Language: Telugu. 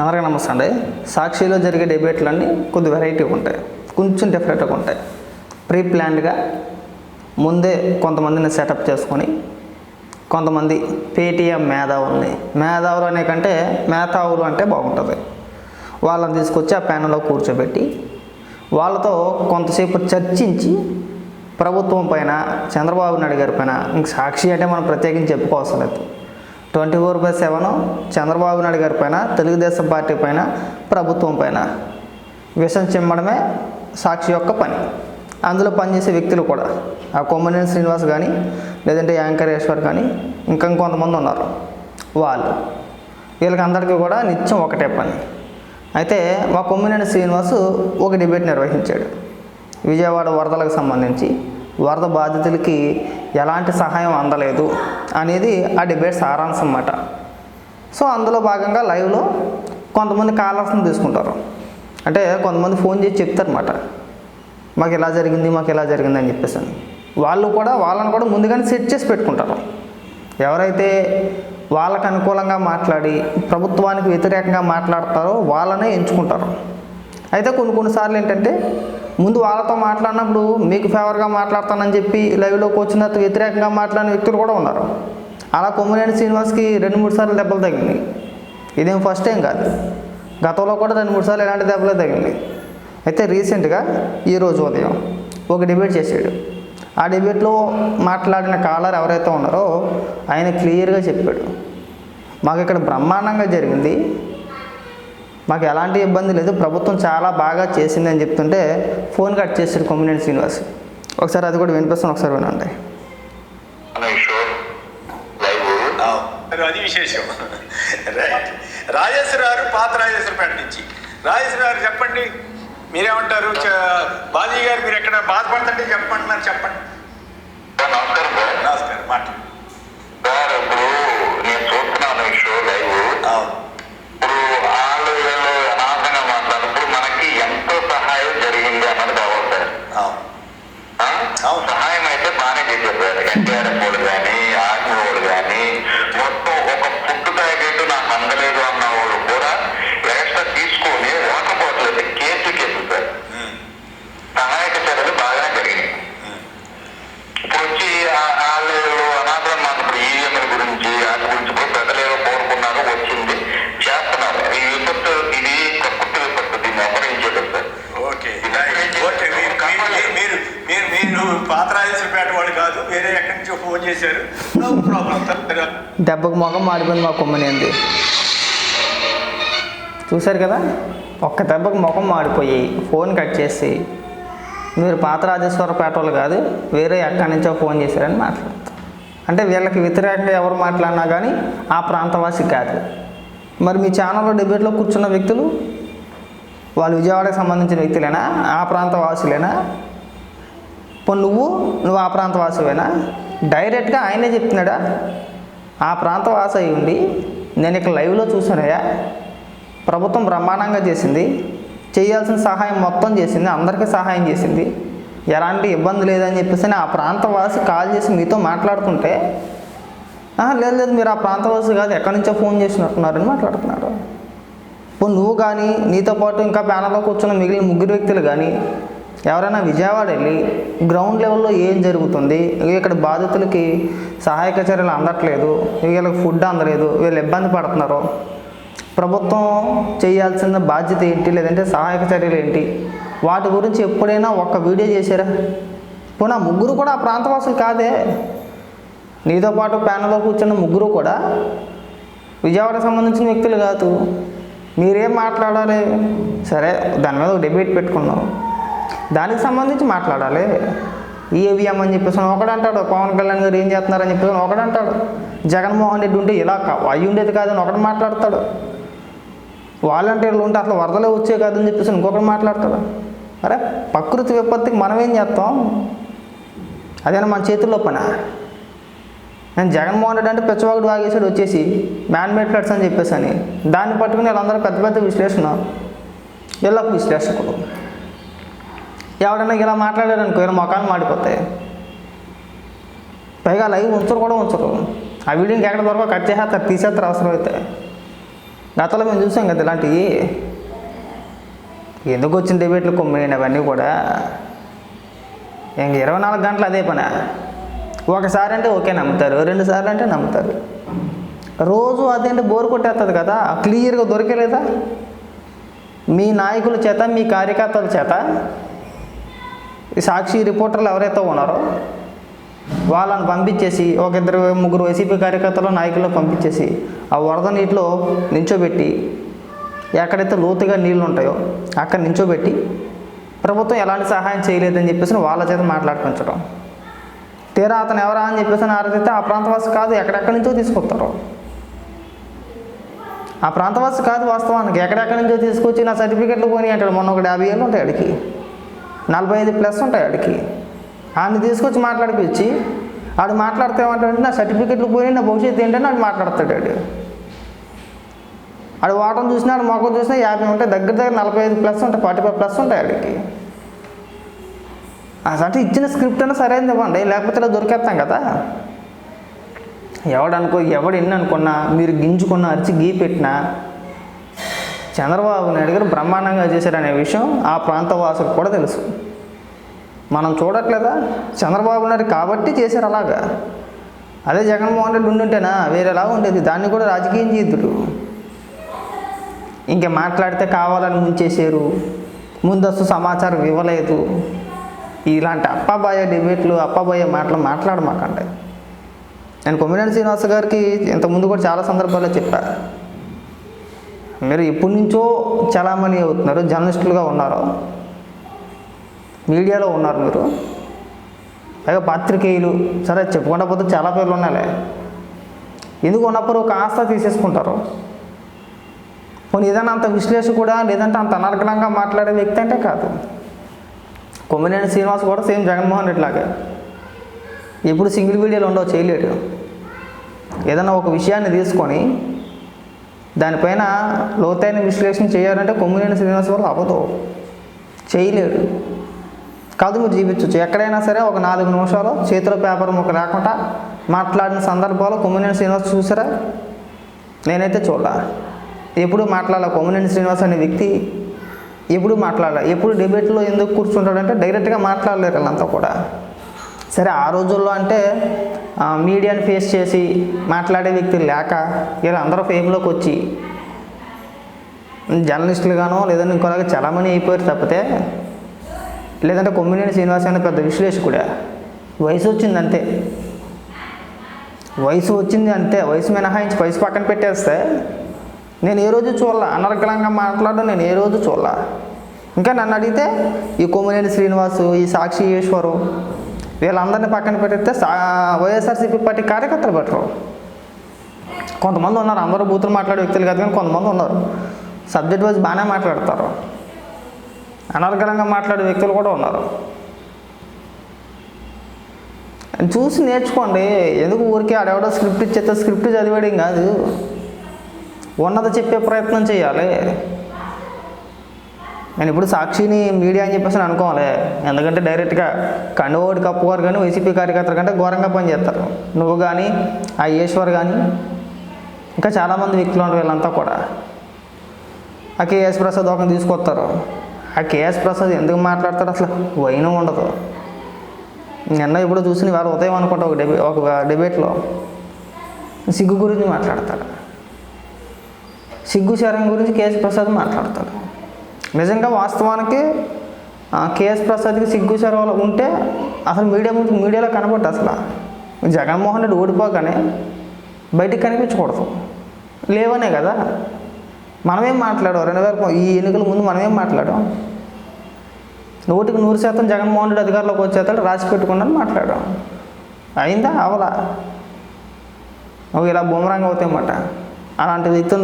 అందరికీ నమస్తే అండి. సాక్షిలో జరిగే డిబేట్లన్నీ కొద్ది వెరైటీగా ఉంటాయి. కొంచెం డిఫరెంట్గా ఉంటాయి. ప్రీ ప్లాన్డ్గా ముందే కొంతమందిని సెటప్ చేసుకొని కొంతమంది పేటీఎం మేధావుల్ని మేధావులు అనే కంటే మేధావులు అంటే బాగుంటుంది. వాళ్ళని తీసుకొచ్చి ఆ ప్యానల్లో కూర్చోబెట్టి వాళ్ళతో కొంతసేపు చర్చించి ప్రభుత్వం పైన చంద్రబాబు నాయుడు గారి పైన ఇంక సాక్షి అంటే మనం ప్రత్యేకించి చెప్పుకోవాల్సిన లేదు. Twenty four by seven Chandrababu Naidu గారి పైన తెలుగుదేశం పార్టీ పైన ప్రభుత్వం పైన విషం చిమ్మడమే సాక్షి యొక్క పని. అందులో పనిచేసే వ్యక్తులు కూడా ఆ కొమ్మనేని శ్రీనివాస్ కానీ లేదంటే యాంకరేశ్వర్ కానీ ఇంకా కొంతమంది ఉన్నారు. వాళ్ళు. వీళ్ళకి అందరికీ కూడా నిత్యం ఒకటే పని. అయితే మా కొమ్మినేని శ్రీనివాసు ఒక డిబేట్ నిర్వహించాడు. విజయవాడ వరదలకు సంబంధించి వరద బాధితులకి ఎలాంటి సహాయం అందలేదు అనేది ఆ డిబేట్ సారాంశం అన్నమాట సో అందులో భాగంగా లైవ్లో కొంతమంది కాలర్స్ని తీసుకుంటారు. అంటే కొంతమంది ఫోన్ చేసి చెప్తారన్నమాట. మాకు ఇలా జరిగింది మాకు ఇలా జరిగింది అని చెప్పేసి వాళ్ళు కూడా వాళ్ళని కూడా ముందుగానే సెట్ చేసి పెట్టుకుంటారు. ఎవరైతే వాళ్ళకు అనుకూలంగా మాట్లాడి ప్రభుత్వానికి వ్యతిరేకంగా మాట్లాడతారో వాళ్ళనే ఎంచుకుంటారు. అయితే కొన్ని కొన్నిసార్లు ఏంటంటే ముందు వాళ్ళతో మాట్లాడినప్పుడు మీకు ఫేవర్గా మాట్లాడతానని చెప్పి లైవ్లోకి వచ్చిన వ్యతిరేకంగా మాట్లాడిన వ్యక్తులు కూడా ఉన్నారు. అలా కొమ్మనేని శ్రీనివాస్కి రెండు మూడు సార్లు దెబ్బలు తగిలింది ఇదేం ఫస్ట్ టైం కాదు. గతంలో కూడా రెండు మూడు సార్లు ఎలాంటి దెబ్బలే తగిలింది అయితే రీసెంట్గా ఈరోజు ఉదయం ఒక డిబేట్ చేశాడు. ఆ డిబేట్లో మాట్లాడిన కాలర్ ఎవరైతే ఉన్నారో ఆయన క్లియర్గా చెప్పాడు. మాకు ఇక్కడ బ్రహ్మాండంగా జరిగింది. మాకు ఎలాంటి ఇబ్బంది లేదు. ప్రభుత్వం చాలా బాగా చేసింది అని చెప్తుంటే ఫోన్ కట్ చేశాడు కొమ్మినేని శ్రీనివాస్. ఒకసారి అది కూడా వినిపిస్తాను ఒకసారి వినండి. అది విశేషం. రైట్ రాజేశ్వర గారు పాత రాజేశ్వరపేట నుంచి. రాజేశ్వర గారు చెప్పండి మీరేమంటారు? చ- బాజీ గారు మీరు ఎక్కడ బాధపడుతుంటే చెప్పండి. మరి చెప్పండి నమస్కారం సార్. నమస్కారం మాట సార్ ఇప్పుడు నేను చూస్తున్నాను ఈ షో లైవ్ సహాయం అయితే బాగానే చేశారు సార్. ఎన్టీఆర్ఎఫ్ వాళ్ళు కానీ ఆర్మీ వాళ్ళు కానీ మొత్తం ఒక ఫుడ్ ప్యాకెట్ నాకు అందలేదు. దెబ్బకు మొగం మాడిపోయింది మా కొమ్మనేంది చూశారు కదా? ఒక్క దెబ్బకు ముఖం మాడిపోయి ఫోన్ కట్ చేసి మీరు పాత రాజేశ్వరపేట వాళ్ళు కాదు వేరే ఎక్కడి నుంచో ఫోన్ చేశారని మాట్లాడతారు అంటే వీళ్ళకి వ్యతిరేకంగా ఎవరు మాట్లాడినా కానీ ఆ ప్రాంతవాసి కాదు. మరి మీ ఛానల్లో డిబేట్లో కూర్చున్న వ్యక్తులు వాళ్ళు విజయవాడకు సంబంధించిన వ్యక్తులేనా? ఆ ప్రాంత వాసులేనా ఇప్పుడు నువ్వు నువ్వు ఆ ప్రాంత వాసువేనా డైరెక్ట్గా ఆయనే చెప్తున్నాడా? ఆ ప్రాంత వాస అయి ఉండి నేను ఇక్కడ లైవ్లో చూసానయ్యా ప్రభుత్వం బ్రహ్మాండంగా చేసింది. చేయాల్సిన సహాయం మొత్తం చేసింది. అందరికీ సహాయం చేసింది. ఎలాంటి ఇబ్బంది లేదని చెప్పేసి ఆ ప్రాంతవాసి కాల్ చేసి మీతో మాట్లాడుతుంటే లేదు లేదు మీరు ఆ ప్రాంతవాసి కాదు ఎక్కడి నుంచో ఫోన్ చేసినట్టున్నారని మాట్లాడుతున్నారు ఇప్పుడు నువ్వు కానీ నీతో పాటు ఇంకా ప్యానల్లో కూర్చున్న మిగిలిన ముగ్గురు వ్యక్తులు కానీ ఎవరైనా విజయవాడ వెళ్ళి గ్రౌండ్ లెవెల్లో ఏం జరుగుతుంది? ఇక్కడ బాధితులకి సహాయక చర్యలు అందట్లేదు. వీళ్ళకి ఫుడ్ అందలేదు. వీళ్ళు ఇబ్బంది పడుతున్నారు. ప్రభుత్వం చేయాల్సిన బాధ్యత ఏంటి? లేదంటే సహాయక చర్యలు ఏంటి? వాటి గురించి ఎప్పుడైనా ఒక్క వీడియో చేశారా? పోనా ముగ్గురు కూడా ఆ ప్రాంతవాసులు కాదే. నీతో పాటు ప్యానల్లో కూర్చున్న ముగ్గురు కూడా విజయవాడకు సంబంధించిన వ్యక్తులు కాదు. మీరేం మాట్లాడాలి? సరే దాని మీద ఒక డిబేట్ పెట్టుకున్నాం దానికి సంబంధించి మాట్లాడాలి. ఈవీఎం అని చెప్పేసి ఒకడంటాడు పవన్ కళ్యాణ్ గారు ఏం చేస్తున్నారని చెప్పేసి ఒకడంటాడు జగన్మోహన్ రెడ్డి ఉంటే ఇలా అయ్యి ఉండేది కాదని ఒకటి మాట్లాడతాడు. వాలంటీర్లు ఉంటే అసలు వరదలే వచ్చే కాదని చెప్పేసి ఇంకొకటి మాట్లాడతాడు. అరే ప్రకృతి విపత్తికి మనం ఏం చేస్తాం? అదేనా మన చేతుల్లో పనా? నేను జగన్మోహన్ రెడ్డి అంటే పిచ్చవాగుడు వాగేశాడు వచ్చేసి మ్యాన్ మేడ్ ఫ్లడ్స్ అని చెప్పేసి అని. దాన్ని పట్టుకుని వీళ్ళందరూ పెద్ద పెద్ద విశ్లేషణ. వీళ్ళకు విశ్లేషకులు. ఎవడన్నా ఇలా మాట్లాడారు అనుకో వీళ్ళ మొఖాలు మాడిపోతాయి. పైగా లైవ్ ఉంచరు కూడా ఉంచరు. ఆ వీడియో ఇంకెక్కడ దొరకవు కట్ చేసేస్తారు తీసేస్తారు అవసరం అయితే. గతంలో మేము చూసాం కదా ఇలాంటివి. ఎందుకు వచ్చిన డిబేట్లు కొమ్మేయండి అవన్నీ కూడా. ఇంక ఇరవై నాలుగు గంటలు అదే పని. ఒకసారి అంటే ఓకే నమ్ముతారు రెండు సార్లు అంటే నమ్ముతారు. రోజు అదేంటి బోర్ కొట్టేస్తుంది కదా క్లియర్గా దొరికలేదా? మీ నాయకుల చేత మీ కార్యకర్తల చేత ఈ సాక్షి రిపోర్టర్లు ఎవరైతే ఉన్నారో వాళ్ళని పంపించేసి ఒక ఇద్దరు ముగ్గురు వైసీపీ కార్యకర్తలు నాయకులు పంపించేసి ఆ వరద నీటిలో నించోబెట్టి ఎక్కడైతే లోతుగా నీళ్ళు ఉంటాయో అక్కడ నించోబెట్టి ప్రభుత్వం ఎలాంటి సహాయం చేయలేదని చెప్పేసి వాళ్ళ చేత మాట్లాడిపించడం తీరా అతను ఎవరా అని చెప్పేసి ఆరాధిస్తే ఆ ప్రాంతవాసి కాదు ఎక్కడెక్కడి నుంచో తీసుకొస్తారు. ఆ ప్రాంతవాసి కాదు వాస్తవానికి ఎక్కడెక్కడి నుంచో తీసుకొచ్చి నా సర్టిఫికెట్లు పోనీ అంటాడు. మొన్న ఒకటి యాభై ఏళ్ళు ఉంటాయి అడిగి నలభై ఐదు ప్లస్ ఉంటాయి ఆడికి. ఆడిని తీసుకొచ్చి మాట్లాడిపించి ఆడు మాట్లాడితే ఏమంటాడంటే నా సర్టిఫికెట్లు పోయి నా భవిష్యత్తు ఏంటని ఆడు మాట్లాడతాడు ఆడు. ఆడు వాటం చూసినా ఆడు మొక్కలు చూసినా యాభై ఉంటాయి దగ్గర దగ్గర నలభై ఐదు ప్లస్ ఉంటాయి ఫార్టీ ఫైవ్ ప్లస్ ఉంటాయి ఆడికి. అసలు ఇచ్చిన స్క్రిప్ట్ అయినా సరైనది ఇవ్వండి లేకపోతే ఇలా దొరికేస్తాం కదా. ఎవడనుకో ఎవడు ఎన్ని అనుకున్నా మీరు గింజుకున్న అరిచి గీ పెట్టినా చంద్రబాబు నాయుడు గారు బ్రహ్మాండంగా చేశారనే విషయం ఆ ప్రాంత వాసులకు కూడా తెలుసు. మనం చూడట్లేదా? చంద్రబాబు నాయుడు కాబట్టి చేశారు అలాగా. అదే జగన్మోహన్ రెడ్డి ఉండుంటేనా? వేరేలా ఉండేది. దాన్ని కూడా రాజకీయం చేద్దురు ఇంకా మాట్లాడితే కావాలని ముంచేశారు ముందస్తు సమాచారం ఇవ్వలేదు. ఇలాంటి అప్పాబాయ డిబేట్లు అప్పాబాయ మాటలు మాట్లాడమాకండి. నేను కొమ్మినేని శ్రీనివాస గారికి ఇంతకుముందు కూడా చాలా సందర్భాల్లో చెప్పాను మీరు ఎప్పటి నుంచో చలామణి అవుతున్నారు జర్నలిస్టులుగా ఉన్నారు. మీడియాలో ఉన్నారు మీరు. పైగా పాత్రికేయులు. సరే చెప్పుకుంటా పోతే చాలా పేర్లు ఉన్నాలే ఎందుకు ఉన్నప్పుడు కాస్త తీసేసుకుంటారు? పోనీ ఏదైనా అంత విశ్లేష కూడా లేదంటే అంత అనర్గణంగా మాట్లాడే వ్యక్తి అంటే కాదు. కొమ్మినేని శ్రీనివాస్ కూడా సేమ్ జగన్మోహన్ రెడ్డి లాగే. ఎప్పుడు సింగిల్ వీడియోలు ఉండవు చేయలేడు. ఏదైనా ఒక విషయాన్ని తీసుకొని దానిపైన లోతైన విశ్లేషణ చేయాలంటే కొమ్మినేని శ్రీనివాస్ వల్ల అవ్వదు. చేయలేడు. కాదు మీరు జీవించవచ్చు ఎక్కడైనా సరే ఒక నాలుగు నిమిషాలు చేతిలో పేపర్ ముక్క లేకుండా మాట్లాడిన సందర్భాలు కొమ్మినేని శ్రీనివాస్ చూసారా? నేనైతే చూడాల. ఎప్పుడు మాట్లాడాల కొమ్మినేని శ్రీనివాస్ అనే వ్యక్తి? ఎప్పుడు మాట్లాడాలి? ఎప్పుడు డిబేట్లో ఎందుకు కూర్చుంటాడంటే డైరెక్ట్గా మాట్లాడలేరు వీళ్ళంతా కూడా. సరే ఆ రోజుల్లో అంటే మీడియాని ఫేస్ చేసి మాట్లాడే వ్యక్తి లేక వీళ్ళందరూ ఫేమ్లోకి వచ్చి జర్నలిస్టులుగానో లేదంటే ఇంకోలాగా చలామణి అయిపోయారు తప్పితే లేదంటే కొమ్మినేని శ్రీనివాస్ అనే పెద్ద విశ్లేషకుడే వయసు వచ్చింది అంతే. వయసు వచ్చింది అంతే వయసు మినహాయించి వయసు పక్కన పెట్టేస్తే నేను ఏ రోజు చూడాల అనర్గళంగా మాట్లాడడం నేను ఏ రోజు చూడాల. ఇంకా నన్ను అడిగితే ఈ కొమ్మినేని శ్రీనివాసు ఈ సాక్షి ఈశ్వరు వీళ్ళందరినీ పక్కన పెట్టితే వైఎస్ఆర్సీపీ పార్టీ కార్యకర్తలు పెట్టరు కొంతమంది ఉన్నారు అందరూ బూతులు మాట్లాడే వ్యక్తులు కాదు కానీ కొంతమంది ఉన్నారు. సబ్జెక్ట్ వైజ్ బాగానే మాట్లాడతారు. అనర్గళంగా మాట్లాడే వ్యక్తులు కూడా ఉన్నారు. చూసి నేర్చుకోండి. ఎందుకు ఊరికే ఆడెవడో స్క్రిప్ట్ ఇచ్చేస్తే స్క్రిప్ట్ చదివేయడం కాదు. ఉన్నది చెప్పే ప్రయత్నం చేయాలి. నేను ఇప్పుడు సాక్షిని మీడియా అని చెప్పేసి నేను అనుకోవాలి. ఎందుకంటే డైరెక్ట్గా కండువాడి కప్పువారు కానీ వైసీపీ కార్యకర్తలు కంటే ఘోరంగా పనిచేస్తారు నువ్వు కానీ ఆ ఈశ్వర్ కానీ ఇంకా చాలామంది వ్యక్తులు ఉన్నారు వీళ్ళంతా కూడా. ఆ కేఎస్ ప్రసాద్ ఒకరిని తీసుకొస్తారు. ఆ కేఎస్ ప్రసాద్ ఎందుకు మాట్లాడతాడు అసలు? వైనం ఉండదు. నిన్న ఇప్పుడు చూసిన వాళ్ళు ఉదయం అనుకుంటా ఒక డిబే ఒక డిబేట్లో సిగ్గు గురించి మాట్లాడతాడు. సిగ్గు శరం గురించి కేఎస్ ప్రసాద్ మాట్లాడతాడు. నిజంగా వాస్తవానికి కేఎస్ ప్రసాద్కి సిగ్గు శరం ఉంటే అసలు మీడియా ముందు మీడియాలో కనపడదు అసలు. జగన్మోహన్ రెడ్డి ఓడిపోగానే బయటికి కనిపించకూడదు. లేవనే కదా. మనమేం మాట్లాడాం రెండు వేల ఈ ఎన్నికల ముందు మనమేం మాట్లాడాం నూటికి నూరు శాతం జగన్మోహన్ రెడ్డి అధికారంలోకి వచ్చేస్తాడు రాసి పెట్టుకున్నాను మాట్లాడాం అయిందా? అవలా. నువ్వు ఇలా బూమరంగా అవుతాయన్నమాట. అలాంటి వ్యక్తులు